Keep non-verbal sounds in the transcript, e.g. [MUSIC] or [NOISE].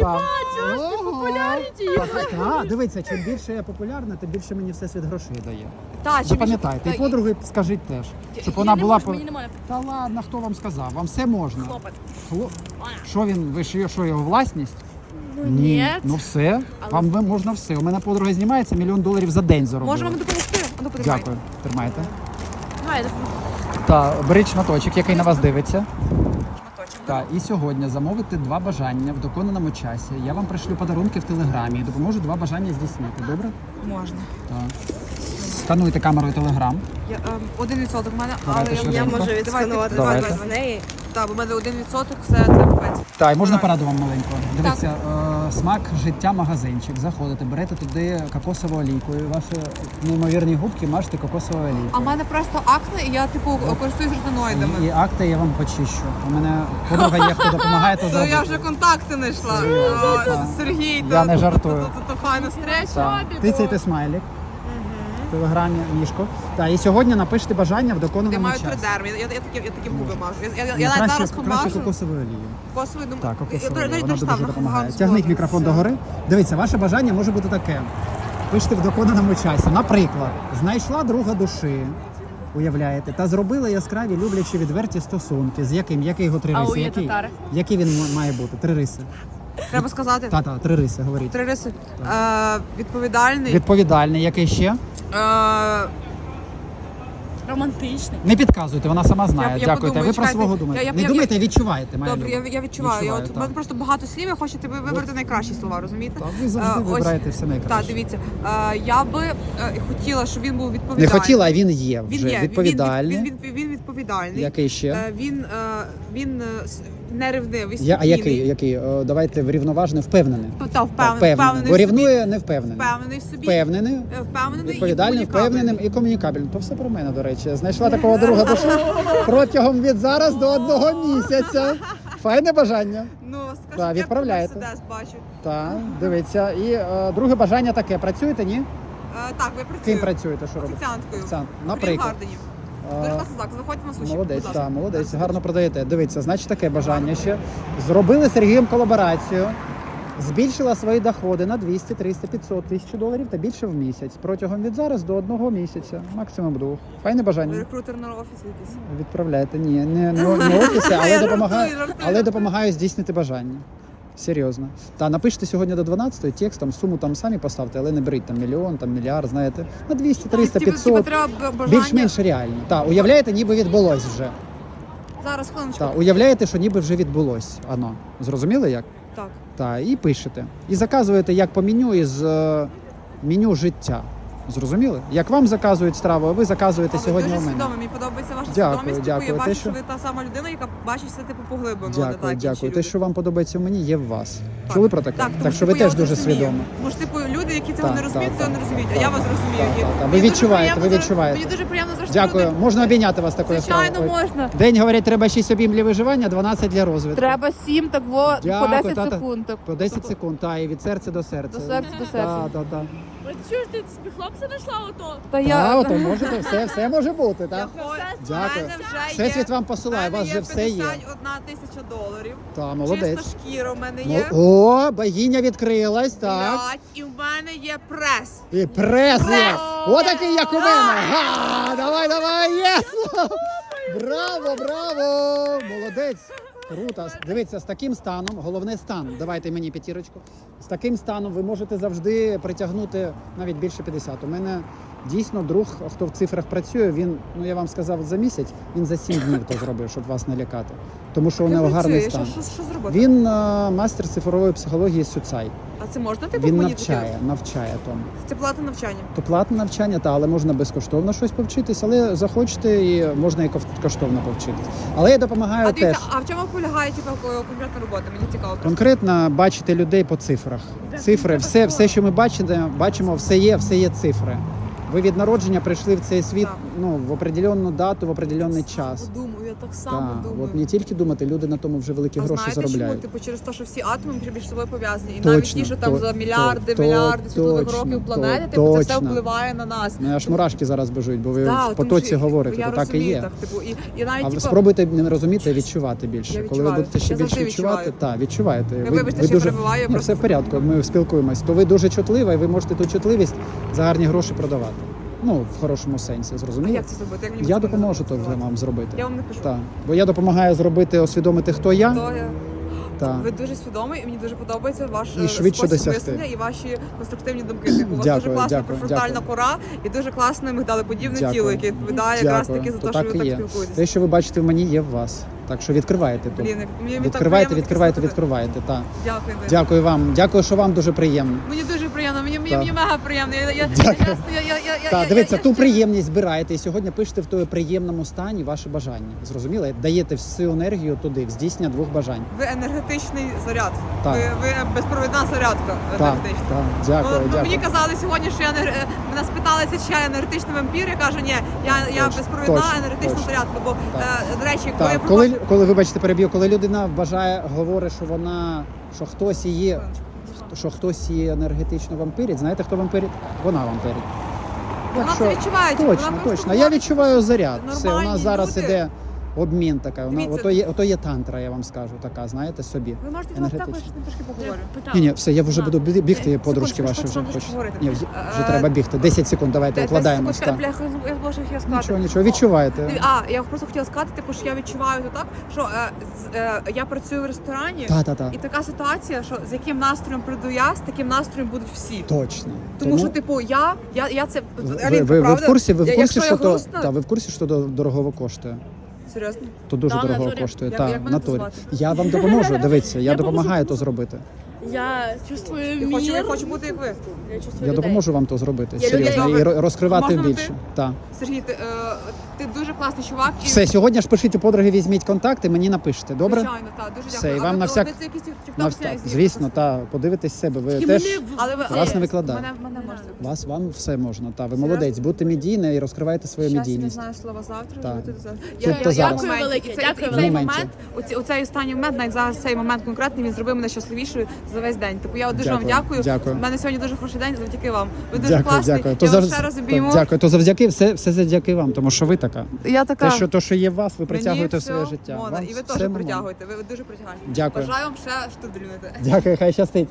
Так. Дивіться, чим більше я популярна, тим більше мені всесвіт грошей дає. Та, Запам'ятайте, і подруги скажіть теж, щоб вона була по. мені немає. Та ладно, хто вам сказав? Вам все можна. Хлопець. Хло- Що він, ви що, що його власність? Ну, ні. Ну все. Вам ви- можна все. У мене подруга знімається, мільйон доларів за день заробила. Може вам допомогти? А ну. Дякую. Тримайте. Давай, я допоможу. Та беріть шматочок, який на вас дивиться. Шматочок. Так, і сьогодні замовити два бажання в доконаному часі. Я вам пришлю подарунки в телеграмі і допоможу два бажання здійснити. Добре? Можна. Так. Скануйте камерою телеграм. Я, ем, один відсоток в мене, Давайте але я, швиденько. можу відсканувати. давайте. Давай, давай, в неї. Так, бо в мене один відсоток, все це капець. Так, можна пораду вам маленьку. Дивіться, е, смак життя магазинчик. Заходите, берете туди кокосову олійку. І ваші неймовірні губки мажете кокосовою олійкою. А в мене просто акне, і я типу користуюсь ретиноїдами. І, і акти я вам почищу. У мене подруга є, хто допомагає, то [LAUGHS] зробити. я вже контакти знайшла. Сергій, Я то- не жартую. то- файна встреча. Так. Тицяйте смайлик. В телеграмі мішко. Так, і сьогодні напишете бажання в Я доконаному маю часі. тридерм, я, я, я, я таким губи мажу. Я, я, я, Ну, навіть краще, зараз краще помажу. кокосовою олією. Косовий, ну, Так, я, кокосова я, олія, вона дуже допомагає. Тягніть мікрофон Все. догори. Дивіться, ваше бажання може бути таке. Пишете в доконаному часі. Наприклад, знайшла друга душі. Уявляєте, та зробила яскраві люблячі відверті стосунки. З яким? Який його три риси? Який? Який він має бути? Три риси. Треба сказати. Та-та, три риси, говоріть. Три риси. Е, відповідальний. Відповідальний, який ще? Е, Романтичний. Не підказуйте, вона сама знає. Я- я Дякуйте. подумаю, Ви про чекайте. свого думаєте. Я- я- не я- думайте, а відчуваєте. моя Добре, я, я відчуваю. Я, от, у мене просто багато слів, я хочу ви вибрати найкращі слова, розумієте? Та ви завжди Е, ось- вибираєте все найкраще. Так, дивіться. Е, я би е, хотіла, щоб він був Не відповідальний. хотіла, а він є Він вже є, відповідальний. Він, він, він, він відповідальний. Який ще? Е, він е, він е, с- не ревнивий, Я, а який? який? О, давайте врівноважений, впевнений. Та, Так, впевнений, впевнений. впевнений, Бо в собі, не впевнений. впевнений в собі, Впевнений, е, впевнений відповідальний, і впевненим і комунікабельним. То все про мене, до речі. Знайшла такого друга душу протягом від зараз до одного місяця. Файне бажання. Ну, скажу, як відправляєте. Мерседес бачу. Так, дивіться. І е, друге бажання таке. Працюєте, ні? Е, так, ви Ким працюєте. працюєте? Що робите? Офіціанткою. Офіціант. Наприклад. Заклад, заходьте на суші. Молодець, так, молодець, Так, гарно продаєте. Дивіться, значить таке бажання ще. Зробили з Сергієм колаборацію, збільшила свої доходи на 200, 300, 500 тисяч доларів та більше в місяць. Протягом від зараз до одного місяця, максимум двох. Файне бажання. Рекрутер на офіс якийсь. Відправляйте. Ні, не, не, не [LAUGHS] офісі, але допомагаю, але допомагаю здійснити бажання. Серйозно. Та напишіть сьогодні до 12-ї текст, там суму там самі поставте, але не беріть там мільйон, там мільярд, знаєте, на 200, 300, Типу- 500. типу треба б- бажання. Більш-менш реально. Так, уявляєте, ніби відбулось вже. Зараз хвилиночку. Так, уявляєте, що ніби вже відбулось ано. Зрозуміли як? Так. Так, і пишете. І заказуєте як по меню із е, меню життя. Зрозуміли? Як вам заказують страву, а ви заказуєте А ви сьогодні дуже у мене. свідомі. Мені подобається ваша Дякую, свідомість. дякую. Типу, я бачу, що- що ви та сама людина, яка бачить все типу поглиблено. не Дякую, так, дякую. Те, що вам подобається в мені, є в вас. Так. Чули про таке? Так, Так, тому що ви типу, я теж от дуже розумію. свідомі. Тому ж, типу, люди, які цього Так, не розуміють, так, цього не так. розуміють. А Так, я вас так, розумію. так, І так, так. Ви мені дуже відчуваєте, приємно ви за- відчуваєте. Мені дуже приємно за що Дякую. люди- Можна обійняти вас такою Звичайно, можна. День говорять, треба 6 обійм для виживання, 12 для розвитку. Треба сім, так во, по Дякую, 10 та-та. секунд. Так. По 10 секунд, та, і від серця до серця. До серця до серця. От що ж ти собі хлопця знайшла ото? Та, Та я... ото можете, все, все може бути, так? Дякую. В Все світ вам посилає, у вас вже все є. 51 тисяча доларів. Так, молодець. Чиста шкіра в мене є. О, богиня відкрилась, так. Блядь, і в мене є прес. І прес є. Отакий, як у мене. Га! Давай, давай, єс! Браво, браво! Молодець. Круто. Дивіться, з таким станом, головне стан. Давайте мені п'ятірочку. З таким станом ви можете завжди притягнути навіть більше 50. У мене дійсно друг, хто в цифрах працює, він, ну я вам сказав, за місяць, він за 7 днів то зробив, щоб вас не лякати. Тому що у нього гарний стан. що, що зробити? Він е, мастер цифрової психології Суцай. А це можна типу Він мені навчає, таке? навчає тому. Це плата навчання. То платне навчання, та але можна безкоштовно щось повчитись, але захочете і можна і коштовно повчитись. Але я допомагаю А теж дивіться, а в чому полягає типу, конкретна робота? Мені цікаво. конкретно бачити людей по цифрах. Цифри, все, все, що ми бачимо, бачимо, все є, все є цифри. Ви від народження прийшли в цей світ Так. ну в определенну дату, в определенний час. Думаю, я так само Так, думаю. от не тільки думати, люди на тому вже великі А гроші знаєте, чому? заробляють. Типу через те, що всі атоми між собою пов'язані. І Точно, навіть ті, що там то- за мільярди, то- мільярди світлових років планети, типу, це все впливає на нас. Ну, аж мурашки зараз бежуть, бо ви Да, в потоці що говорите, я то так і є. Так, типу, і, і навіть, А типу, спробуйте не розуміти, а відчувати більше. Коли ви будете ще більше відчувати, так, відчуваєте. Ви вибачте, що Ні, просто- все в порядку, ми спілкуємось. То ви дуже чутлива, і ви можете ту чутливість за гарні гроші продавати. Ну, в хорошому сенсі, а як це зробити? Як мені Я це допоможу то зробити? вам зробити. Я вам не пишу. Так. Бо я допомагаю зробити, освідомити, хто я. То я... Так. Ви дуже свідомий, і мені дуже подобається ваш І е, швидше спосіб досягти. мислення і ваші конструктивні думки. Типу, у вас Дякую, дуже класна дякую, префронтальна дякую. кора і дуже класне мигдалеподібне Дякую. тіло, яке відповідає якраз таки за То те, що ви і так є. спілкуєтесь. Те, що ви бачите в мені, є в вас. Так що відкривайте то. Блін, як- мені, так приємно таке. Дякую. Дякую вам. Дякую, що вам дуже приємно. Мені дуже приємно, мені, мені, мені мега приємно. Я, я, я, Дякую. я, я, я, я, я, дивіться, я ту приємність збираєте і сьогодні пишете в тому приємному стані ваше бажання. Зрозуміли? Даєте всю енергію туди, в здійснення двох бажань. Ви енергетичний заряд. Так. Ви, ви безпровідна зарядка Так, енергетична. так, дякую, Ну, ну, мені казали сьогодні, що я не е, мене спиталися, чи я енергетичний вампір. Я кажу, ні, я, я Точно, безпровідна точно, енергетична точно. зарядка. Бо Так. е, до речі, коли я Так, коли, коли вибачте, переб'ю, коли людина вважає, говорить, що вона що хтось її, що хтось є енергетично вампирить, знаєте, хто вампирить? Вона вампирить. Вона це відчуває, Точно, вона точно. Я відчуваю заряд. Все, у нас зараз люди. іде обмін така. Вона, Дивіться. ото, є, ото є тантра, я вам скажу, така, знаєте, собі. Ви можете також енергетично. трошки поговорити. Ні, ні, все, я вже буду бі- бігти, Секундочку, подружки ваші секундочку, вже хочу поговорити. Ні, вже Е, треба бігти. 10 секунд, давайте секундочку, так. бляха, я сказати. Нічого, нічого, відчуваєте. А, я просто хотіла сказати, типу, що я відчуваю то так, що е, з- е, я працюю в ресторані, Та, та, та. і така ситуація, що з яким настроєм прийду я, з таким настроєм будуть всі. Точно. Тому, що, типу, я, я, я це ви, ви, Алінка, ви, в правда? курсі, ви в Я- курсі, якщо що то грустна, та, ви в курсі, що то дорого коштує? Серйозно. То дуже Да, дорого натурі. коштує. Як- та, як в мене натурі. Я вам допоможу. Дивіться, я Я допомагаю то зробити. Я чувствую Я хочу, я хочу бути як ви. Я чувствую Я людей. допоможу вам то зробити. Я людей Серйозно, і добре. ро- розкривати Можна більше. Та Так. Сергій, ти, е, ти дуже класний чувак. І, Все, сьогодні ж пишіть у подруги, візьміть контакти, мені напишете. Добре? Звичайно, так, дуже Все, дякую. і А вам ви на всяк- проводите якісь На зняли Звісно, та подивитесь себе. Ви І теж мене в- Але ви Вас не е. Мене, мене можете. вас вам все можна. Та ви молодець, будьте медійна і розкривайте свою Щас я не медійність. знаю слова завтра. Так. живете за- Це Я- то я- зараз. Дякую момент- велике, і цей- дякую і цей велике. момент, оці- оцей останній момент, навіть зараз цей момент конкретний, він зробив мене щасливішою за весь день. Типу я дуже вам дякую. дякую. У мене сьогодні дуже хороший день, завдяки вам. Ви дуже класний. дякую. Я вам завз- ще раз обійму. Дякую. То завдяки все, все завдяки вам, тому що ви така. Я така. Те, що то, що є в вас, ви притягуєте в своє життя. можна. Вам І ви теж притягуєте. Ви дуже притягаєте. Дякую. Бажаю вам ще штудрювати. Дякую, хай щастить.